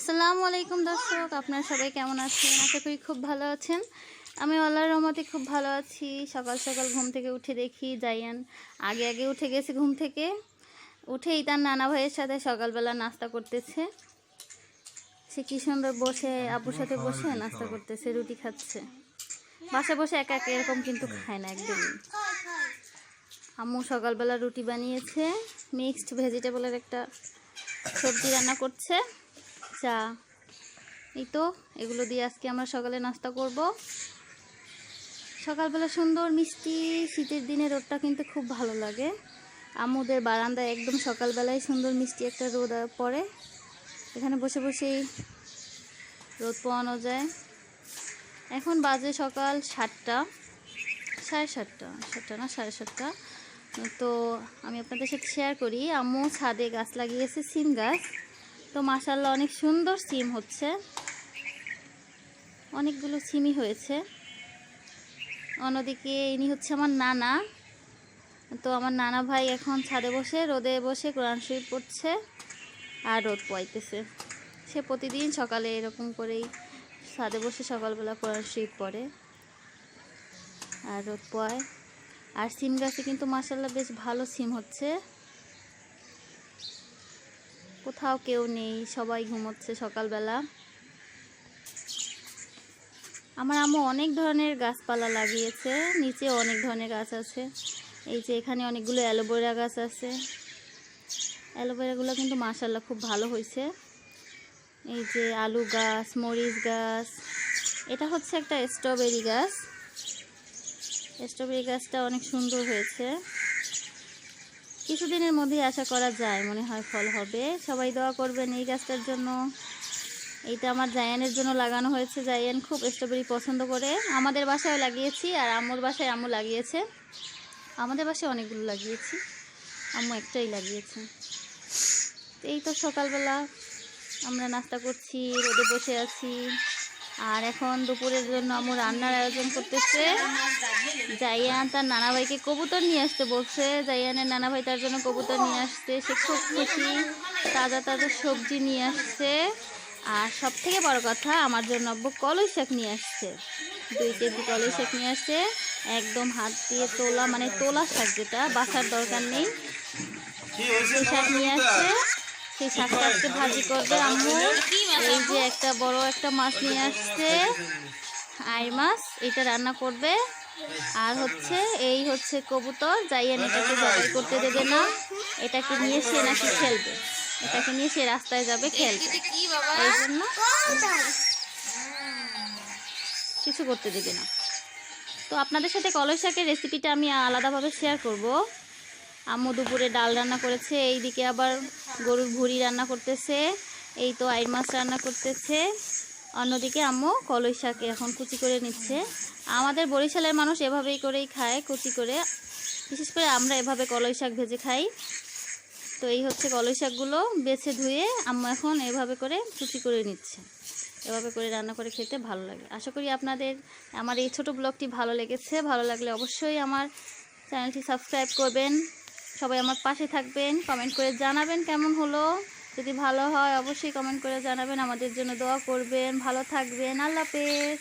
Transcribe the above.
আসসালামু আলাইকুম দর্শক, আপনারা সবাই কেমন আছেন? আশা করি খুব ভালো আছেন। আমি আল্লাহর রহমতে খুব ভালো আছি। সকাল সকাল ঘুম থেকে উঠে দেখি যাইয়ান আগে আগে উঠে গেছে ঘুম থেকে। উঠেই তার নানা ভাইয়ের সাথে সকালবেলা নাস্তা করতেছে। সে কি সুন্দর বসে, আপুর সাথে বসে নাস্তা করতেছে, রুটি খাচ্ছে। বাসায় বসে একা একা এরকম কিন্তু খায় না একদমই। আম্মু সকালবেলা রুটি বানিয়েছে মিক্সড ভেজিটেবলের একটা সবজি রান্না করছে। চা এই তো এগুলো দিয়ে আজকে আমরা সকালে নাস্তা করব। সকালবেলা সুন্দর মিষ্টি, শীতের দিনে রোদটা কিন্তু খুব ভালো লাগে। আমুদের বারান্দায় একদম সকালবেলায় সুন্দর মিষ্টি একটা রোদ পড়ে। এখানে বসে বসেই রোদ পোয়ানো যায়। এখন বাজে সকাল সাতটা, সাড়ে সাতটা সাতটা না, সাড়ে সাতটা। তো আমি আপনাদের সাথে শেয়ার করি, আম্মু ছাদে গাছ লাগিয়েছে, সিম গাছ। তো মাসাল্লাহ অনেক সুন্দর সিম হচ্ছে। অনেকগুলো সিমই হয়েছে। অন্যদিকে ইনি হচ্ছে আমার নানা। তো আমার নানা ভাই এখন ছাদে বসে, রোদে বসে কোরআন শরীফ পড়ছে আর রোদ পোয়াইতেছে। সে প্রতিদিন সকালে এরকম করেই ছাদে বসে সকালবেলা কোরআন শরীফ পড়ে আর রোদ পোয়ায়। আর সিম গাছে কিন্তু মাসাল্লাহ বেশ ভালো সিম হচ্ছে। কোথাও কেউ নেই, সবাই ঘুমোচ্ছে সকালবেলা। আমার আম্মু অনেক ধরনের গাছপালা লাগিয়েছে নিচে অনেক ধরনের গাছ আছে। এই যে এখানে অনেকগুলো অ্যালোভেরা গাছ আছে। অ্যালোভেরাগুলো কিন্তু মাসাল্লাহ খুব ভালো হয়েছে। এই যে আলু গাছ, মরিচ গাছ, এটা হচ্ছে একটা স্ট্রবেরি গাছ। স্ট্রবেরি গাছটা অনেক সুন্দর হয়েছে। কিছুদিনের মধ্যেই আশা করা যায়, মনে হয় ফল হবে। সবাই দোয়া করবেন এই গাছটার জন্য। এইটা আমার জায়ানের জন্য লাগানো হয়েছে। জায়ান খুব স্ট্রবেরি পছন্দ করে। আমাদের বাসায় লাগিয়েছি আর আম্মুর বাসায় আম্মু লাগিয়েছে। আমাদের বাসায় অনেকগুলো লাগিয়েছি। আম্মু একটাই লাগিয়েছে। এই তো সকালবেলা আমরা নাস্তা করছি, রোদে বসে আছি। আর এখন দুপুরের জন্য আম্মু রান্নার আয়োজন করতেছে। জাইয়ান তার নানা ভাইকে কবুতর নিয়ে আসতে বলছে। জাইয়ানের নানা ভাই তার জন্য কবুতর নিয়ে আসছে। সে খুব খুশি। তাজা তাজা সবজি নিয়ে আসছে। আর সব থেকে বড় কথা আমার জন্য আব্বু কলই শাক নিয়ে আসছে। দুই কেজি কলই শাক নিয়ে আসছে। একদম হাত দিয়ে তোলা মানে তোলা শাক যেটা বাসার দরকার নেই। সেই শাক নিয়ে আসছে। সেই শাকটা আজকে ভাজি করবে আম্মু। এই যে একটা বড় একটা মাছ নিয়ে আসছে আই মাছ এটা রান্না করবে। আর হচ্ছে এই হচ্ছে কবুতর যাইয়েন এটাকে জবাই করতে দেবে না। এটাকে নিয়ে সে নাকি খেলবে। এটাকে নিয়ে সে রাস্তায় যাবে খেলবে এই জন্য কিছু করতে দেবে না। তো আপনাদের সাথে কলই শাকের রেসিপিটা আমি আলাদাভাবে শেয়ার করব। আম্মু দুপুরে ডাল রান্না করেছে, এইদিকে আবার গরুর ভুড়ি রান্না করতেছে, এই তো আইর মাছ রান্না করতেছে। অন্যদিকে আম্মু কলই শাক এখন কুচি করে নিচ্ছে। আমাদের বরিশালের মানুষ এভাবেই করেই খায়, কুচি করে। বিশেষ করে আমরা এভাবে কলই শাক ভেজে খাই। তো এই হচ্ছে কলই শাকগুলো বেছে ধুয়ে আম্মু এখন এভাবে করে কুচি করে নিচ্ছে। এভাবে করে রান্না করে খেতে ভালো লাগে। আশা করি আপনাদের আমার এই ছোট ব্লগটি ভালো লেগেছে। ভালো লাগলে অবশ্যই আমার চ্যানেলটি সাবস্ক্রাইব করবেন। সবাই আমার পাশে থাকবেন কমেন্ট করে জানাবেন কেমন হলো। যদি ভালো হয়, অবশ্যই কমেন্ট করে জানাবেন। আমাদের জন্য দোয়া করবেন। ভালো থাকবেন। আল্লাহ হাফেজ।